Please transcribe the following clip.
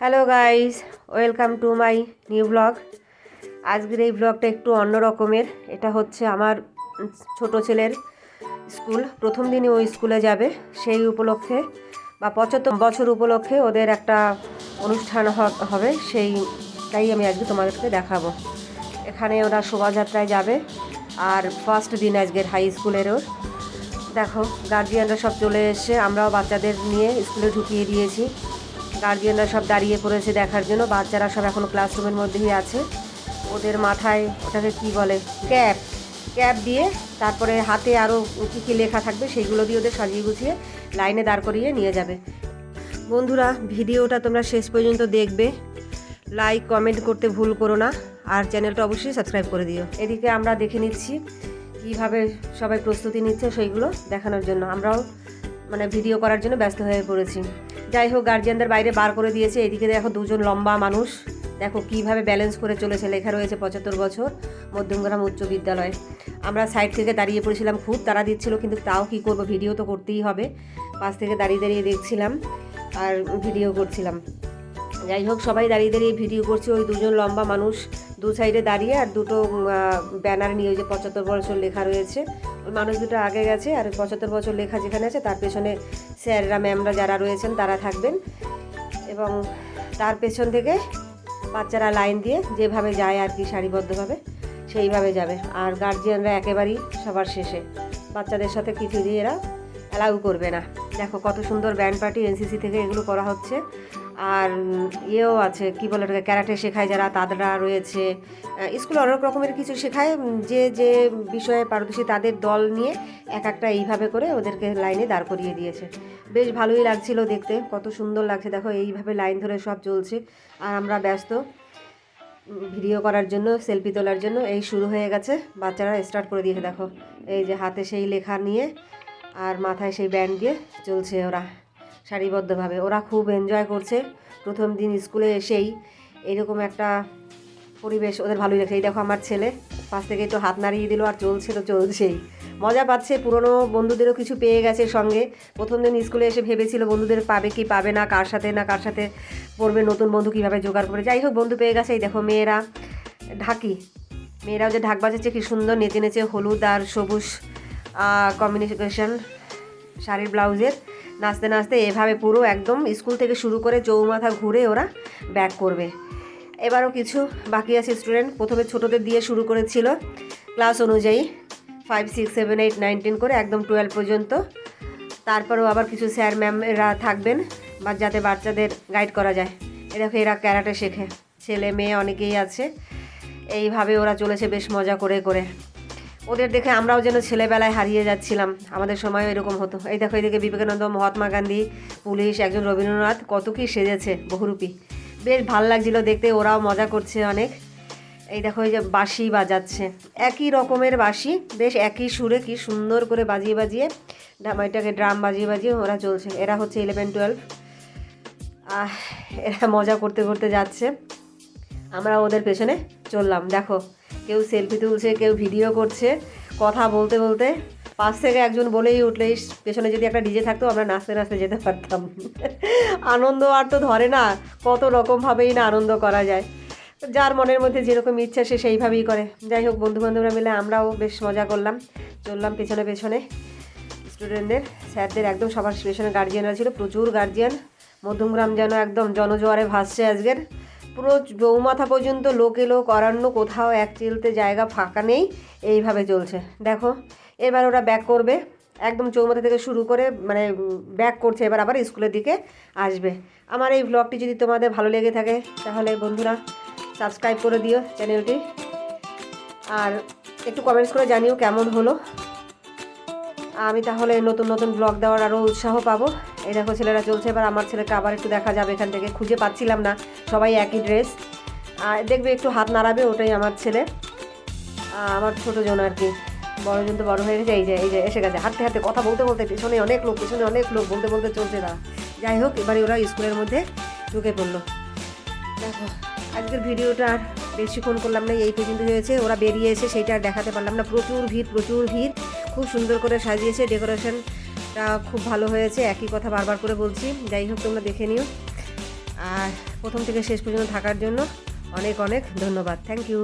Hello guys welcome to my new blog আজকের এই ব্লগটা একটু অন্য রকমের এটা হচ্ছে আমার ছোট ছেলের স্কুল। প্রথম দিনই ওই স্কুলে যাবে সেই উপলক্ষে বা পঁচাত্তর বছর উপলক্ষে ওদের একটা অনুষ্ঠান হবে সেইটাই আমি আজকে তোমাদেরকে দেখাবো। এখানে ওরা শোভাযাত্রায় যাবে আর ফার্স্ট দিন আজকের হাই স্কুলের ওর। দেখো গার্জিয়ানরা সব চলে এসে আমরাও বাচ্চাদের নিয়ে স্কুলে ঢুকিয়ে দিয়েছি। গার্জিয়ানরা সব দাঁড়িয়ে পড়েছে দেখার জন্য। বাচ্চারা সব এখনও ক্লাসরুমের মধ্যেই আছে। ওদের মাথায় ওটাকে কি বলে? ক্যাপ। ক্যাপ দিয়ে তারপরে হাতে আরও কী কী লেখা থাকবে সেইগুলো দিয়ে ওদের সাজিয়ে গুছিয়ে লাইনে দাঁড় করিয়ে নিয়ে যাবে। বন্ধুরা, ভিডিওটা তোমরা শেষ পর্যন্ত দেখবে। লাইক কমেন্ট করতে ভুল করো না। আর চ্যানেলটা অবশ্যই সাবস্ক্রাইব করে দিও। এদিকে আমরা দেখে নিচ্ছি কীভাবে সবাই প্রস্তুতি নিচ্ছে সেইগুলো দেখানোর জন্য। আমরাও মানে ভিডিও করার জন্য ব্যস্ত হয়ে পড়েছি। যাই হোক গার্জিয়ানদের বাইরে বার করে দিয়েছে। এদিকে দেখো দুজন লম্বা মানুষ। দেখো কীভাবে ব্যালেন্স করে চলেছে। লেখা রয়েছে পঁচাত্তর বছর, মধ্যমগ্রাম উচ্চ বিদ্যালয়। আমরা সাইড থেকে দাঁড়িয়ে পড়েছিলাম। খুব তারা দিচ্ছিল, কিন্তু তাও কি করব? ভিডিও তো করতেই হবে। পাশ থেকে দাঁড়িয়ে দাঁড়িয়ে দেখছিলাম আর ভিডিও করছিলাম। যাই হোক, সবাই দাঁড়িয়ে দাঁড়িয়ে ভিডিও করছে। ওই দুজন লম্বা মানুষ দু সাইডে দাঁড়িয়ে আর দুটো ব্যানার নিয়ে ওই যে পঁচাত্তর বছর লেখা রয়েছে। মানুষ দুটো আগে গেছে আর পঁচাত্তর বছর লেখা যেখানে আছে, তার পেছনে স্যাররা, ম্যামরা যারা রয়েছেন, তারা থাকবেন। এবং তার পেছন থেকে বাচ্চারা লাইন দিয়ে যেভাবে যায় আর কি সারিবদ্ধভাবে, সেইভাবে যাবে। আর গার্জিয়ানরা একেবারেই সবার শেষে। বাচ্চাদের সাথে কিছু দিয়ে এরা অ্যালাউ করবে না। দেখো কত সুন্দর ব্যান্ড পার্টি এনসিসি থেকে এগুলো করা হচ্ছে। আর ইয়েও আছে, কি বলে ওটাকে, ক্যারাটে শেখায় যারা তাদেরা রয়েছে। স্কুলে অনেক রকমের কিছু শেখায় যে যে বিষয়ে পারদর্শী তাদের দল নিয়ে এক একটা এইভাবে করে ওদেরকে লাইনে দাঁড় করিয়ে দিয়েছে। বেশ ভালোই লাগছিল দেখতে, কত সুন্দর লাগছে। দেখো, এইভাবে লাইন ধরে সব চলছে, আর আমরা ব্যস্ত। ভিডিও করার জন্য, সেলফি তোলার জন্য এই শুরু হয়ে গেছে। বাচ্চারা স্টার্ট করে দিয়েছে, দেখো। এই যে হাতে সেই লেখা নিয়ে, আর মাথায় সেই ব্যান্ড দিয়ে চলছে ওরা। সারিবদ্ধভাবে। ওরা খুব এনজয় করছে। প্রথম দিন স্কুলে এসেই এরকম একটা পরিবেশ ওদের ভালোই লাগছে। এই দেখো আমার ছেলে, পাশ থেকে একটু হাত নাড়িয়ে দিল আর চলছে তো চলছেই। মজা পাচ্ছে, পুরনো বন্ধুদেরও কিছু পেয়ে গেছে সঙ্গে। প্রথম দিন স্কুলে এসে ভেবেছিল বন্ধুদের পাবে কি পাবে না, কার সাথে না কার সাথে পড়বে, নতুন বন্ধু কীভাবে জোগাড় করে যাই হোক, বন্ধু পেয়ে গেছে। এই দেখো মেয়েরা, ঢাকি। মেয়েরাও যে ঢাক বাজাচ্ছে, কি সুন্দর নেচে নেচে হলুদ আর সবুজ কম্বিনেশন শাড়ির ব্লাউজের। নাচতে নাচতে এভাবে পুরো একদম স্কুল থেকে শুরু করে চৌমাথা ঘুরে ওরা ব্যাক করবে। এবারও কিছু বাকি আছে স্টুডেন্ট। প্রথমে ছোটোদের দিয়ে শুরু করেছিল ক্লাস অনুযায়ী five six seven eight nine ten করে একদম টুয়েলভ পর্যন্ত। তারপরেও আবার কিছু স্যার ম্যামরা থাকবেন বা যাতে বাচ্চাদের গাইড করা যায়। এ দেখো এরা ক্যারাটে শেখে। ছেলে মেয়ে অনেকেই আছে। এইভাবে ওরা চলেছে বেশ মজা করে করে। ওদের দেখে আমরাও যেন ছেলেবেলায় হারিয়ে যাচ্ছিলাম। আমাদের সময় এরকম হতো। এই দেখো, এদিকে বিবেকানন্দ, মহাত্মা গান্ধী, পুলিশ, একজন রবীন্দ্রনাথ, কত কি সেজেছে বহুরূপী। বেশ ভালো লাগছিল দেখতে, ওরাও মজা করছে অনেক। এই দেখো, এই যে বাঁশি বাজাচ্ছে। একই রকমের বাঁশি, বেশ একই সুরে কি সুন্দর করে বাজিয়ে বাজিয়ে ড্রাম, এটাকে ড্রাম বাজিয়ে বাজিয়ে ওরা চলছে। এরা হচ্ছে ইলেভেন টুয়েলভ এরা মজা করতে করতে যাচ্ছে। আমরা ওদের পেছনে চললাম। দেখো কেউ সেলফি তুলছে, কেউ ভিডিও করছে, কথা বলতে বলতে পাশ থেকে একজন বলেই উঠলে পেছনে যদি একটা ডিজে থাকতো, আমরা নাচতে নাচতে যেতে পারতাম। আনন্দ আর তো ধরে না, কত রকমভাবেই না আনন্দ করা যায়। যার মনের মধ্যে যেরকম ইচ্ছা, সে সেইভাবেই করে। যাই হোক বন্ধু বান্ধবরা মিলে আমরাও বেশ মজা করলাম। চললাম পেছনে পেছনে। স্টুডেন্টদের, স্যারদের একদম সবার পেছনে গার্জিয়ানরা ছিল, প্রচুর গার্জিয়ান মধ্যমগ্রাম যেন একদম জনজোয়ারে ভাসছে আজকের। পুরো চৌমাথা পর্যন্ত লোকে লোক, অরণ্য কোথাও এক চিলতে জায়গা ফাঁকা নেই, এইভাবে চলছে। দেখো, এবার ওরা ব্যাক করবে, একদম চৌমাথা থেকে শুরু করে মানে ব্যাক করছে, এবার আবার স্কুলের দিকে আসবে। আমার এই ব্লগটি যদি তোমাদের ভালো লেগে থাকে, তাহলে বন্ধুরা সাবস্ক্রাইব করে দিও চ্যানেলটি আর একটু কমেন্টস করে জানিও কেমন হলো। আমি তাহলে নতুন নতুন ব্লগ দেওয়ার আরও উৎসাহ পাবো। এই দেখো ছেলেরা চলছে, এবার আমার ছেলেকে আবার একটু দেখা যাবে এখান থেকে। খুঁজে পাচ্ছিলাম না, সবাই একই ড্রেস আর দেখবে একটু হাত নাড়াবে, ওটাই আমার ছেলে। আমার ছোটো জন আর কি। বড় জন তো বড় হয়ে গেছে, এই যে এই যে, এসে গেছে। হাঁটতে হাঁটতে কথা বলতে বলতে পেছনে অনেক লোক, পেছনে অনেক লোক, বলতে বলতে চলছে না যাই হোক, এবারে ওরা স্কুলের মধ্যে ঢুকে পড়ল। দেখো, আজকের ভিডিওটা আর বেশিক্ষণ করলাম না, এই পর্যন্ত হয়েছে। ওরা বেরিয়ে এসে সেইটা আর দেখাতে পারলাম না। প্রচুর ভিড় প্রচুর ভিড়। খুব সুন্দর করে সাজিয়েছে ডেকোরেশনটা খুব ভালো হয়েছে, একই কথা বারবার করে বলছি। যাই হোক, তোমরা দেখে নিও। আর প্রথম থেকে শেষ পর্যন্ত থাকার জন্য অনেক অনেক ধন্যবাদ। Thank you